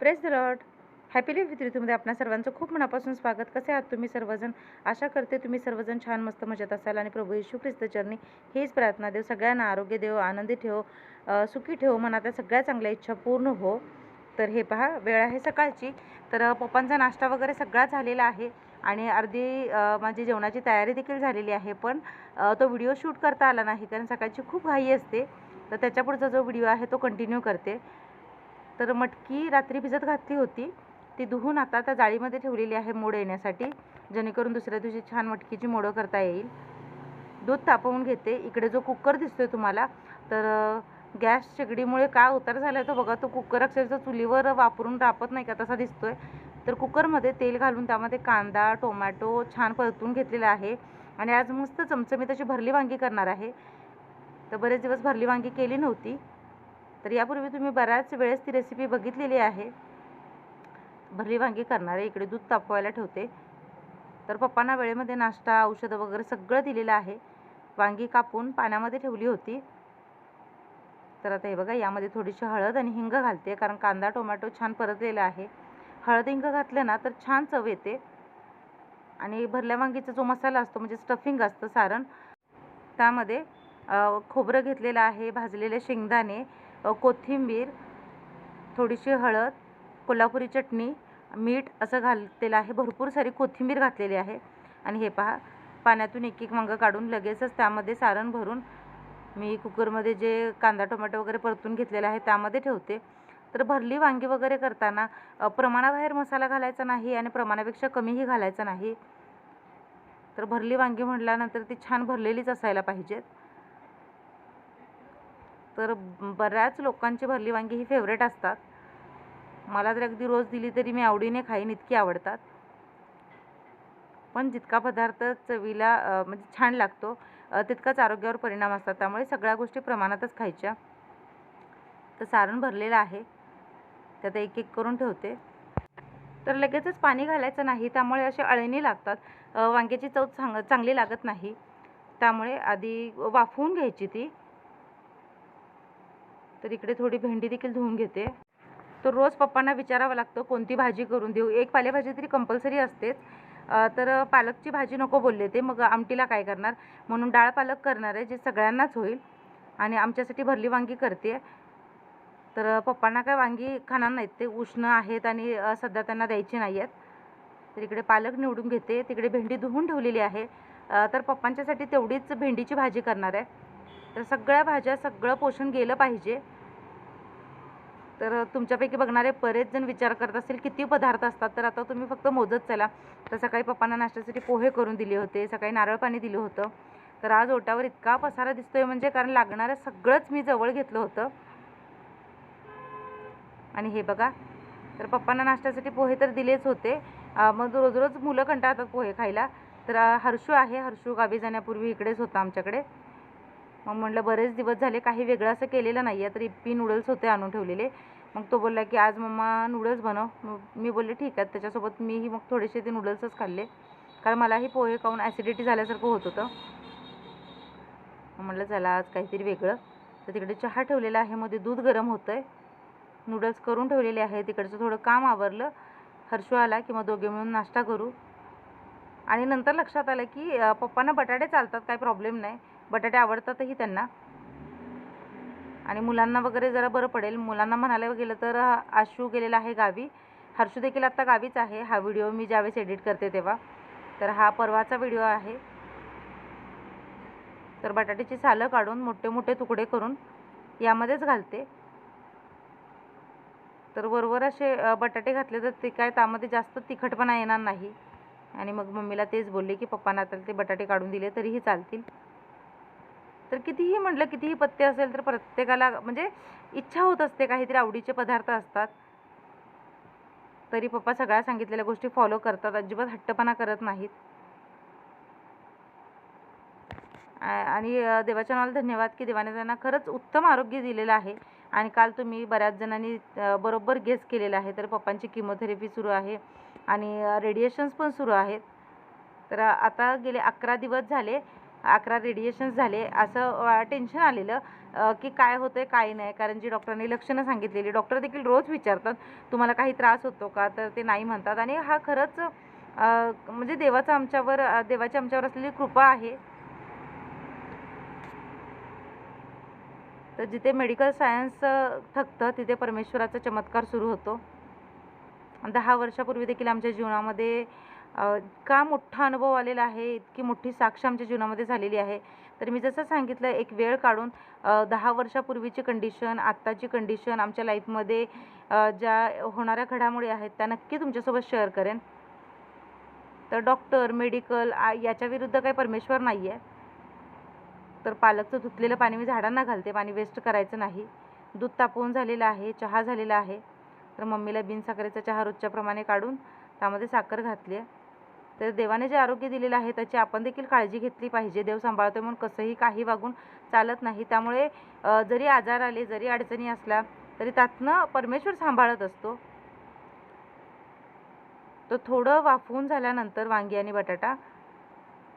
Press the lot happy live with ऋतूमध्ये आपणा सर्वांचं खूप मनापासून स्वागत. कसे आहात तुम्ही सर्वजण? आशा करते तुम्ही सर्वजण छान मस्त मजेत असाल आणि प्रभू येशू ख्रिस्त चरणी हीच प्रार्थना देव. सगळ्यांना आरोग्य देव आनंदी ठेव सुखी ठेव. मनातल्या सगळ्या चांगल्या इच्छा पूर्ण हो. तर हे पहा वेळ आहे सकाळची. तर पप्पांचा नाश्ता वगैरे सगळा झालेला आहे आणि अर्धी माझी जेवणाची तयारी देखील झालेली आहे. पण तो व्हिडिओ शूट करता आला नाही कारण सकाळची खूप घाई असते. तर त्याच्यापुढचा जो व्हिडिओ आहे तो कंटिन्यू करते. तर मटकी रात्री भिजत घातली होती. ती धुवून आता त्या जाळीमध्ये ठेवलेली आहे मोड येण्यासाठी जेणेकरून दुसऱ्या दिवशी छान मटकीची मोडं करता येईल. दूध तापवून घेते. इकडे जो कुकर दिसतोय तुम्हाला तर गॅस शेगडीमुळे काय उतार झाला तो बघा. तो कुकर अक्षरशः चुलीवर वापरून रापत नाही का तसा दिसतोय. तर कुकरमध्ये तेल घालून त्यामध्ये कांदा टोमॅटो छान परतून घेतलेला आहे. आणि आज मस्त चमचमीत अशी भरली वांगी करणार आहे. तर बरेच दिवस भरली वांगी केली नव्हती. तर यापूर्वी तुम्ही बऱ्याच वेळेस ती रेसिपी बघितलेली आहे. भरली वांगी करणारे इकडे दूध तापवायला ठेवते. तर पप्पांना वेळेमध्ये नाश्ता औषधं वगैरे सगळं दिलेलं आहे. वांगी कापून पाण्यामध्ये ठेवली होती. तर आता हे बघा यामध्ये थोडीशी हळद आणि हिंग घालते कारण कांदा टोमॅटो छान परतलेला आहे. हळद हिंग घातलं ना तर छान चव येते. आणि भरल्या वांगीचा जो मसाला असतो म्हणजे स्टफिंग असतं सारण त्यामध्ये खोबरं घेतलेलं आहे भाजलेले शेंगदाणे कोथिंबीर थोडीशी हळद कोल्हापुरी चटणी मीठ असं घातलेलं आहे. भरपूर सारी कोथिंबीर घातलेली आहे. आणि हे पहा पाण्यातून एक एक वांगं काढून लगेचच त्यामध्ये सारण भरून मी कुकरमध्ये जे कांदा टोमॅटो वगैरे परतून घेतलेला आहे त्यामध्ये ठेवते. तर भरली वांगी वगैरे करताना प्रमाणाबाहेर मसाला घालायचा नाही आणि प्रमाणापेक्षा कमीही घालायचा नाही. तर भरली वांगी म्हटल्यानंतर ती छान भरलेलीच असायला पाहिजेत. तर बऱ्याच लोकांची भरली वांगी ही फेवरेट असतात. मला तर अगदी रोज दिली तरी मी आवडीने खाईन इतकी आवडतात. पण जितका पदार्थ चवीला म्हणजे छान लागतो तितकाच आरोग्यावर परिणाम असतात. त्यामुळे सगळ्या गोष्टी प्रमाणातच खायच्या. तर सारण भरलेलं आहे. त्यात एक एक करून ठेवते. तर लगेचच पाणी घालायचं नाही त्यामुळे असे अळणी लागतात. वांग्याची चव चांग चांगली लागत नाही. त्यामुळे आधी वाफवून घ्यायची ती. तर इकडे थोडी भेंडी देखील धुवून घेते. तर रोज पप्पांना विचारावं लागतं कोणती भाजी करून देऊ? एक पालेभाजी तरी कंपल्सरी असतेच. तर पालकची भाजी नको बोलले ते मग आमटीला काय करणार? म्हणून डाळ पालक करणार आहे जे सगळ्यांनाच होईल. आणि आमच्यासाठी भरली वांगी करते. तर पप्पांना काय वांगी खाणार नाहीत ते उष्ण आहेत आणि सध्या त्यांना द्यायची नाही आहेत. तर इकडे पालक निवडून घेते. तिकडे भेंडी धुवून ठेवलेली आहे. तर पप्पांच्यासाठी तेवढीच भेंडीची भाजी करणार आहे. तर सगळ्या भाज्या सगळं पोषण गेलं पाहिजे. तर तुमच्यापैकी बघणारे बरेच जण विचार करत असतील किती पदार्थ असतात? तर आता तुम्ही फक्त मोजत चला. तर सकाळी पप्पांना नाश्त्यासाठी पोहे करून दिले होते सकाळी नारळ पाणी दिलं होतं. तर आज ओटावर इतका पसारा दिसतोय म्हणजे कारण लागणारं सगळंच मी जवळ घेतलं होतं. आणि हे बघा तर पप्पांना नाश्त्यासाठी पोहे तर दिलेच होते. मग रोज रोज मुलं कंटाळतात पोहे खायला. तर हर्षू आहे. हर्षू गावी जाण्यापूर्वी इकडेच होता आमच्याकडे. मग म्हटलं बरेच दिवस झाले काही वेगळं असं केलेलं नाही आहे तर इप्पी नूडल्स होते आणून ठेवलेले. मग तो बोलला की आज मम्मा नूडल्स बनव. मग मी बोलले ठीक आहे. त्याच्यासोबत मीही मग थोडेसे ते नूडल्सच खाल्ले. कारण मलाही पोहे खाऊन ॲसिडिटी झाल्यासारखं होत होतं. मग म्हटलं चला आज काहीतरी वेगळं. तर तिकडे चहा ठेवलेला आहे मध्ये दूध गरम होतं आहे नूडल्स करून ठेवलेले आहे. तिकडचं थोडं काम आवरलं. हर्षू आला की मग दोघे मिळून नाश्ता करू. आणि नंतर लक्षात आलं की पप्पांना बटाटे चालतात काही प्रॉब्लेम नाही. बटाटे आवडतातही त्यांना. आणि मुलांना वगैरे जरा बरं पडेल. मुलांना म्हणायला गेलं तर आशू गेलेला आहे गावी. हर्षू देखील आत्ता गावीच आहे. हा व्हिडिओ मी ज्यावेळेस एडिट करते तेव्हा. तर हा परवाचा व्हिडिओ आहे. तर बटाट्याची सालं काढून मोठे मोठे तुकडे करून यामध्येच घालते. तर वरवर असे बटाटे घातले तर ते काय त्यामध्ये जास्त तिखटपणा येणार नाही. आणि मग मम्मीला तेच बोलले की पप्पांना आता ते बटाटे काढून दिले तरीही चालतील. तर कितीही म्हटलं कितीही पत्ते असेल तर प्रत्येकाला म्हणजे इच्छा होत असते काहीतरी आवडीचे पदार्थ असतात. तरी पप्पा सगळ्या सांगितलेल्या गोष्टी फॉलो करतात. अजिबात हट्टपणा करत नाहीत. आणि देवाच्या नावाला धन्यवाद की देवाने त्यांना खरंच उत्तम आरोग्य दिलेलं आहे. आणि काल तुम्ही बऱ्याच जणांनी बरोबर गेस केलेला आहे. तर पप्पांची किमोथेरपी सुरू आहे आणि रेडिएशन्स पण सुरू आहेत. तर आता गेले अकरा दिवस झाले. अकरा रेडिएशन्स झाले. असं टेन्शन आलेलं की काय होतं आहे काय नाही. कारण जी डॉक्टरांनी लक्षणं सांगितलेली डॉक्टर देखील रोज विचारतात तुम्हाला काही त्रास होतो का? तर ते नाही म्हणतात. आणि हा खरंच म्हणजे देवाचा आमच्यावर देवाची आमच्यावर असलेली कृपा आहे. तर जिथे मेडिकल सायन्स थकतं तिथे परमेश्वराचा चमत्कार सुरू होतो. दहा वर्षापूर्वी देखील आमच्या जीवनामध्ये का मोठा अनुभव आलेला आहे इतकी मोठी साक्ष आमच्या जीवनामध्ये झालेली आहे. तर मी जसं सांगितलं एक वेळ काढून दहा वर्षापूर्वीची कंडिशन आत्ताची कंडिशन आमच्या लाईफमध्ये ज्या होणाऱ्या घडामोडी आहेत त्या नक्की तुमच्यासोबत शेअर करेन. तर डॉक्टर मेडिकल याच्या विरुद्ध काही परमेश्वर नाही आहे तर पालकचं धुतलेलं पाणी मी झाडांना घालते पाणी वेस्ट करायचं नाही. दूध तापवून झालेलं आहे चहा झालेला आहे. तर मम्मीला बिनसाखरेचा चहा रोजच्याप्रमाणे काढून त्यामध्ये साखर घातली आहे तर देवाने जे आरोग्य दिलेलं आहे त्याची आपण देखील काळजी घेतली पाहिजे. देव सांभाळतो म्हणून कसंही काही वागून चालत नाही. त्यामुळे जरी आजार आले जरी अडचणी असल्या तरी त्यातनं परमेश्वर सांभाळत असतो. तो थोडं वाफवून झाल्यानंतर वांगी आणि बटाटा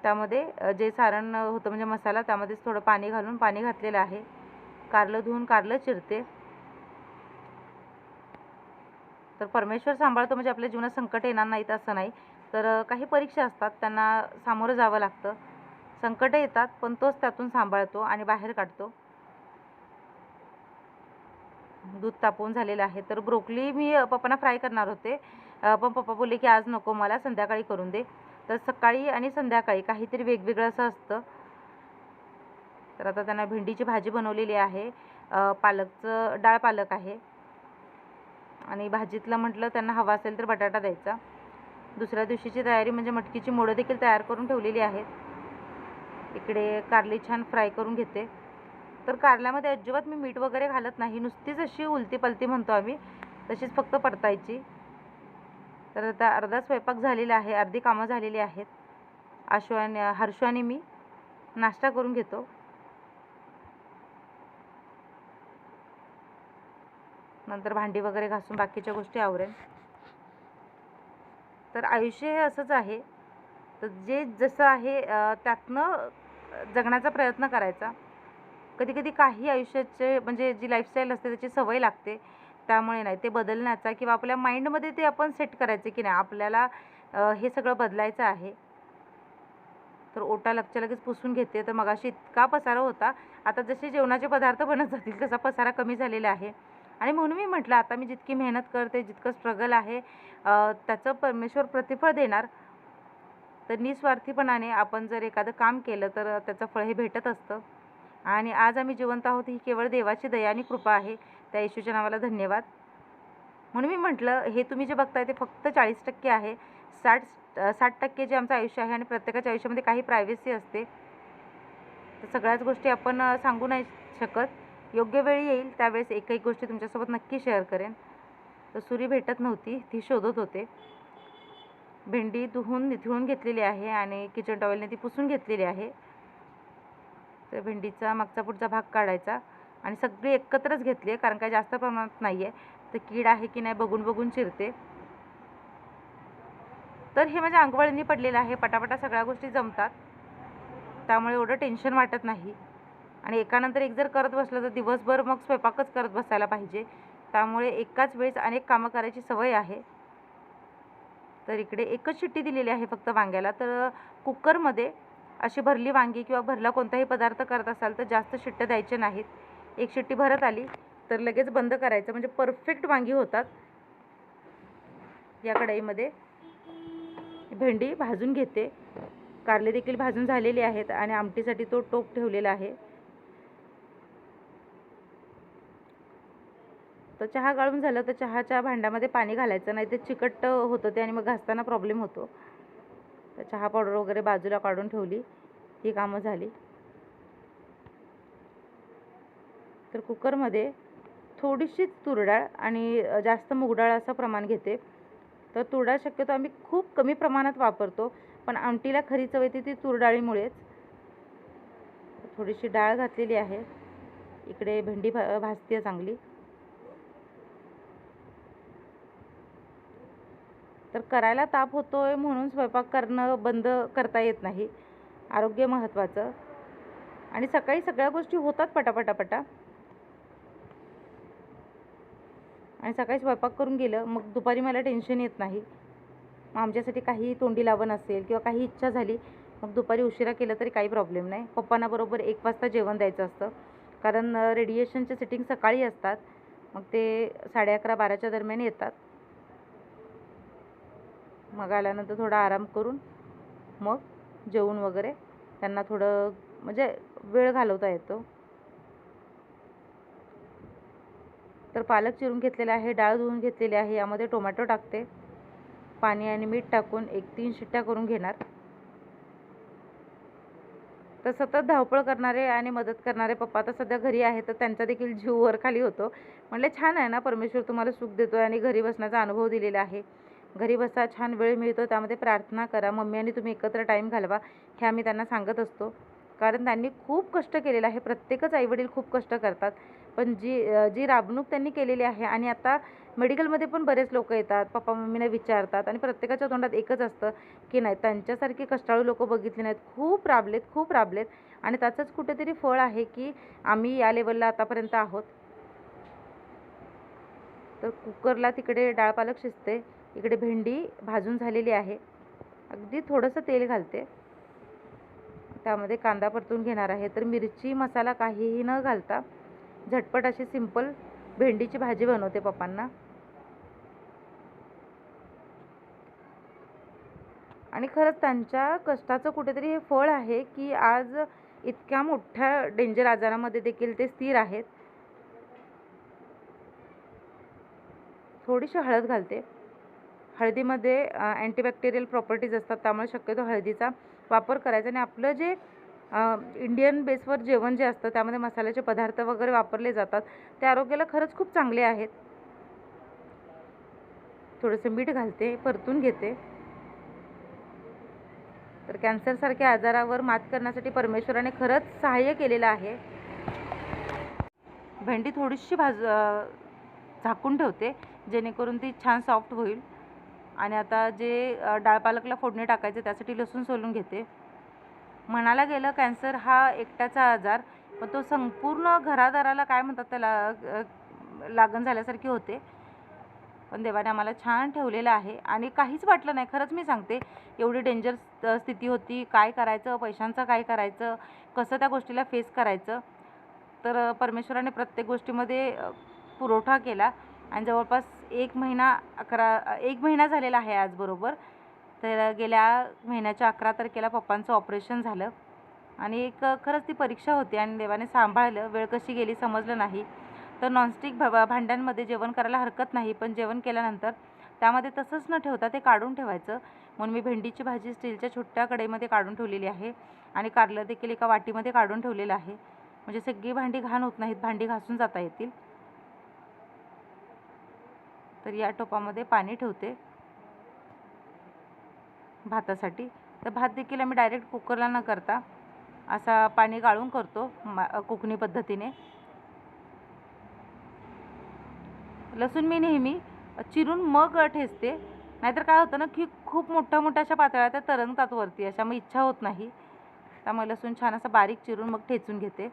त्यामध्ये जे सारण होतं म्हणजे मसाला त्यामध्येच थोडं पाणी घालून पाणी घातलेलं आहे. कारलं धुवून कारलं चिरते. तर परमेश्वर सांभाळतो म्हणजे आपल्या जीवनात संकट येणार नाहीत असं नाही. तर काही परीक्षा असतात त्यांना सामोरं जावं लागतं. संकट येतात पण तोच त्यातून सांभाळतो आणि बाहेर काढतो. दूध तापवून झालेलं आहे. तर ब्रोकली मी पप्पांना फ्राय करणार होते. पण पप्पा बोलले की आज नको मला संध्याकाळी करून दे. तर सकाळी आणि संध्याकाळी काहीतरी वेगवेगळं असं असतं. तर आता त्यांना भेंडीची भाजी बनवलेली आहे. पालकचं डाळ पालक आहे. आणि भाजीतलं म्हटलं त्यांना हवा असेल तर बटाटा द्यायचा. दुसऱ्या दिवशीची तयारी म्हणजे मटकीची मोडं देखील तयार करून ठेवलेली आहेत. इकडे कारली छान फ्राय करून घेते. तर कारल्यामध्ये अजिबात मी मीठ वगैरे घालत नाही. नुसतीच अशी उलती पलती म्हणतो आम्ही. तशीच फक्त परतायची. तर आता अर्धा स्वयंपाक झालेला आहे. अर्धी कामं झालेली आहेत. आशु आणि हर्षू आणि मी नाश्ता करून घेतो. नंतर भांडी वगैरे घासून बाकीच्या गोष्टी आवरेन. तर आयुष्य हे असंच आहे. तर जे जसं आहे त्यातनं जगण्याचा प्रयत्न करायचा. कधी कधी काही आयुष्याचे म्हणजे जी लाईफस्टाईल असते त्याची सवय लागते. त्यामुळे नाही ते बदलण्याचा किंवा आपल्या माइंडमध्ये ते आपण सेट करायचे की नाही आपल्याला हे सगळं बदलायचं आहे. तर ओटा लगच्या लगेच पुसून घेते. तर मगाशी इतका पसारा होता. आता जसे जेवणाचे पदार्थ बनत जातील तसा पसारा कमी झालेला आहे. आणि म्हणून मी म्हटलं आता मी जितकी मेहनत करते जितकं स्ट्रगल आहे त्याचं परमेश्वर प्रतिफळ देणार. तर निस्वार्थीपणाने आपण जर एखादं काम केलं तर त्याचं फळ हे भेटत असतं. आणि आज आम्ही जिवंत आहोत ही केवळ देवाची दया आणि कृपा आहे. त्या येशूच्या नावाला धन्यवाद. म्हणून मी म्हटलं हे तुम्ही जे बघताय ते फक्त चाळीस टक्के आहे. साठ साठ टक्के जे आमचं आयुष्य आहे आणि प्रत्येकाच्या आयुष्यामध्ये काही प्रायव्हसी असते. तर सगळ्याच गोष्टी आपण सांगू नाही शकत. योग्य वेळी येईल त्यावेळेस एक एक गोष्टी तुमच्यासोबत नक्की शेअर करेन. तर सुरी भेटत नव्हती ती शोधत होते. भेंडी धुवून निथळून घेतलेली आहे आणि किचन टॉवेलने ती पुसून घेतलेली आहे. तर भेंडीचा मागचा पुढचा भाग काढायचा आणि सगळी एकत्रच घेतली आहे कारण काय जास्त प्रमाणात नाही आहे तर कीड आहे की नाही बघून बघून चिरते. तर हे माझ्या अंगवळणी पडलेलं आहे पटापटा सगळ्या गोष्टी जमतात. त्यामुळे एवढं टेन्शन वाटत नाही. आणि एकानंतर एक जर करत बसलं तर दिवसभर मग स्वयंपाकच करत बसायला पाहिजे. त्यामुळे एकाच वेळेस अनेक कामं करायची सवय आहे. तर इकडे एकच शिट्टी दिलेली आहे फक्त वांग्याला. तर कुकरमध्ये अशी भरली वांगी किंवा भरला कोणताही पदार्थ करत असाल तर जास्त शिट्ट्या द्यायचे नाहीत. एक शिट्टी भरत आली तर लगेच बंद करायचं. म्हणजे परफेक्ट वांगी होतात. या कढईमध्ये भेंडी भाजून घेते. कारले देखील भाजून झालेले आहेत आणि आमटीसाठी तो टोप ठेवलेला आहे. तर चहा गाळून झालं तर चहाच्या भांड्यामध्ये पाणी घालायचं नाही ते चिकट होतं ते आणि मग घासताना प्रॉब्लेम होतो. तर चहा पावडर वगैरे बाजूला काढून ठेवली ही कामं झाली. तर कुकरमध्ये थोडीशी तुरडाळ आणि जास्त मुगडाळ असं प्रमाण घेते. तर तुरडाळ शक्यतो आम्ही खूप कमी प्रमाणात वापरतो पण आमटीला खरी चव येते ती तुरडाळीमुळेच. थोडीशी डाळ घातलेली आहे. इकडे भेंडी भा भाजते चांगली. तर करायला ताप होतो आहे म्हणून स्वयंपाक करणं बंद करता येत नाही. आरोग्य महत्त्वाचं. आणि सकाळी सगळ्या गोष्टी होतात पटापटापटा. आणि सकाळी स्वयंपाक करून गेलं मग दुपारी मला टेन्शन येत नाही. मग आमच्यासाठी काही तोंडी लावण असेल किंवा काही इच्छा झाली मग दुपारी उशिरा केलं तरी काही प्रॉब्लेम नाही. पप्पांना बरोबर एक वाजता जेवण द्यायचं असतं. कारण रेडिएशनचे सेटिंग सकाळी असतात. मग ते साडे अकरा बाराच्या दरम्यान येतात. मग आल्यानंतर थोडा आराम करून मग जेवून वगैरे त्यांना थोडं म्हणजे वेळ घालवता येतो. तर पालक चिरून घेतलेला आहे डाळ धुवून घेतलेली आहे यामध्ये टोमॅटो टाकते. पाणी आणि मीठ टाकून एक तीन शिट्ट्या करून घेणार. तर सतत धावपळ करणारे आणि मदत करणारे पप्पा तर सध्या घरी आहे तर त्यांचा देखील जीव वर खाली होतो. म्हणले छान आहे ना परमेश्वर तुम्हाला सुख देतो आणि घरी बसण्याचा अनुभव दिलेला आहे. घरी बसा छान वेळ मिळतो त्यामध्ये प्रार्थना करा मम्मी आणि तुम्ही एकत्र टाईम घालवा हे आम्ही त्यांना सांगत असतो. कारण त्यांनी खूप कष्ट केलेलं आहे प्रत्येकच आईवडील खूप कष्ट करतात. पण जी जी राबणूक त्यांनी केलेली आहे आणि आता मेडिकलमध्ये पण बरेच लोक येतात पप्पा मम्मीला विचारतात आणि प्रत्येकाच्या तोंडात एकच असतं की नाही त्यांच्यासारखी कष्टाळू लोक बघितली नाहीत. खूप राबलेत खूप राबलेत आणि त्याचंच कुठेतरी फळ आहे की आम्ही या लेवलला आतापर्यंत आहोत. तर कुकरला तिकडे डाळ पालक शिजते. इकडे भेंडी भाजून झालेली आहे. अगदी थोडंसं तेल घालते. त्यामध्ये कांदा परतून घेणार आहे. तर मिरची मसाला काहीही न घालता झटपट अशी सिंपल भेंडीची भाजी बनवते पप्पांना. आणि खरंच त्यांच्या कष्टाचं कुठेतरी हे फळ आहे की आज इतक्या मोठ्या डेंजर आजारामध्ये देखील ते स्थिर आहेत. थोडीशी हळद घालते. हळदीमध्ये अँटीबॅक्टेरियल प्रॉपर्टीज असतात त्यामुळे शक्यतो हळदीचा वापर करायचा. आणि आपलं जे इंडियन बेसवर जेवण जे असतं त्यामध्ये मसाल्याचे पदार्थ वगैरे वापरले जातात ते आरोग्याला खरंच खूप चांगले आहेत. थोडंसं मीठ घालते परतून घेते. तर कॅन्सरसारख्या आजारावर मात करण्यासाठी परमेश्वराने खरंच सहाय्य केलेलं आहे. भेंडी थोडीशी भाज झाकून ठेवते जेणेकरून ती छान सॉफ्ट होईल. आणि आता जे डाळ पालकला फोडणी टाकायचे त्यासाठी लसूण सोलून घेते. म्हणायला गेलं कॅन्सर हा एकट्याचा आजार पण तो संपूर्ण घरादाराला काय म्हणतात त्याला लागण झाल्यासारखी होते. पण देवाने आम्हाला छान ठेवलेलं आहे आणि काहीच वाटलं नाही. खरंच मी सांगते एवढी डेंजर स्थिती होती. काय करायचं? पैशांचं काय करायचं? कसं त्या गोष्टीला फेस करायचं? तर परमेश्वराने प्रत्येक गोष्टीमध्ये पुरवठा केला आणि जवळपास एक महिना अकरा एक महिना झालेला आहे आज बरोबर. तर गेल्या महिन्याच्या अकरा तारखेला पप्पांचं ऑपरेशन झालं आणि एक खरंच ती परीक्षा होती आणि देवाने सांभाळलं. वेळ कशी गेली समजलं नाही. तर नॉनस्टिक भा भांड्यांमध्ये जेवण करायला हरकत नाही पण जेवण केल्यानंतर त्यामध्ये तसंच न ठेवता ते काढून ठेवायचं. म्हणून मी भेंडीची भाजी स्टीलच्या छोट्या कढईमध्ये काढून ठेवलेली आहे आणि कारलं देखील एका वाटीमध्ये काढून ठेवलेलं आहे. म्हणजे सगळी भांडी घाण होत नाहीत भांडी घासून जाता येतील. तर या टोपामध्ये पाणी ठेवते. भातासाठी. तर भात देखील आम्ही डायरेक्ट कुकरला न करता असा पाणी गाळून करतो मा कोकणी पद्धतीने. लसूण मी नेहमी चिरून मग ठेचते. नाहीतर काय होतं ना की खूप मोठ्या मोठ्या अशा पातळ्या त्या तरंगतात वरती अशा मग इच्छा होत नाही. त्यामुळे लसूण छान असं बारीक चिरून मग ठेचून घेते.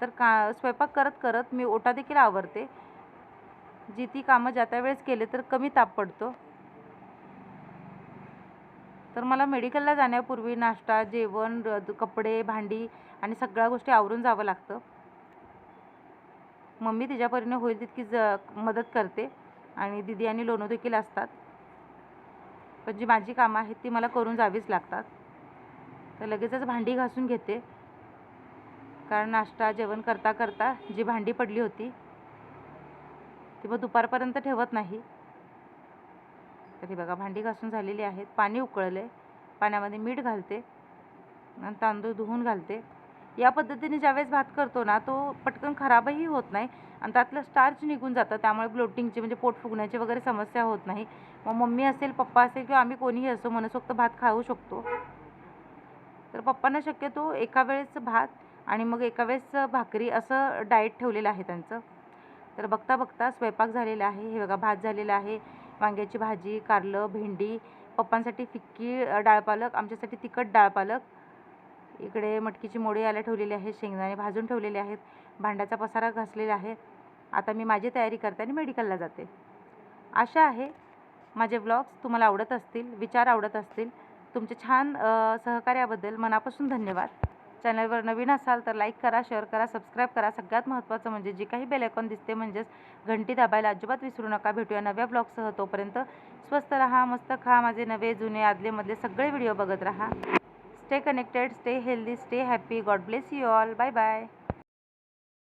तर का स्वयंपाक करत करत मी ओटा देखील आवरते. जी ती कामं ज्या त्या वेळेस केले तर कमी ताप पडतो. तर मला मेडिकलला जाण्यापूर्वी नाश्ता जेवण कपडे भांडी आणि सगळ्या गोष्टी आवरून जावं लागतं. मम्मी तिच्या परीने होईल तितकी ज मदत करते आणि दिदी आणि लोणू देखील असतात. पण जी माझी कामं आहेत ती मला करून जावीच लागतात. तर लगेचच भांडी घासून घेते. कारण नाश्ता जेवण करता करता जी भांडी पडली होती ती मग दुपारपर्यंत ठेवत नाही. तरी बघा भांडी घासून झालेली आहेत. पाणी उकळले पाण्यामध्ये मीठ घालते. आणि तांदूळ धुवून घालते. या पद्धतीने ज्यावेळेस भात करतो ना तो पटकन खराबही होत नाही आणि त्यातलं स्टार्च निघून जातं. त्यामुळे ब्लोटिंगची म्हणजे पोट फुगण्याची वगैरे समस्या होत नाही. मग मम्मी असेल पप्पा असेल किंवा आम्ही कोणीही असो मनसोक्त भात खाऊ शकतो. तर पप्पांना शक्यतो एका वेळेस भात आणि मग एका वेळेस भाकरी असं डाएट ठेवलेलं आहे त्यांचं. तर बघता बघता स्वयंपाक झालेला आहे. हे बघा भात झालेला आहे. वांग्याची भाजी कारलं भेंडी पप्पांसाठी फिक्की डाळपालक डाळ पालक आमच्यासाठी तिखट डाळ पालक. इकडे मटकीची मोडी याला ठेवलेली आहे शेंगदाणे भाजून ठेवलेले आहेत. भांड्याचा पसारा घासलेला आहे. आता मी माझी तयारी करते आणि मेडिकलला जाते. आशा आहे माझे ब्लॉग्स तुम्हाला आवडत असतील विचार आवडत असतील. तुमचे छान सहकार्याबद्दल मनापासून धन्यवाद. चॅनलवर नवीन असाल तर लाईक करा शेअर करा सबस्क्राईब करा. सगळ्यात महत्त्वाचं म्हणजे जी काही बेलायकॉन दिसते म्हणजेच घंटी दाबायला अजिबात विसरू नका. भेटूया नव्या ब्लॉगसह. तोपर्यंत स्वस्त राहा मस्त खा. माझे नवे जुने आदले मधले सगळे व्हिडिओ बघत राहा. Stay connected stay healthy stay happy God bless you all bye bye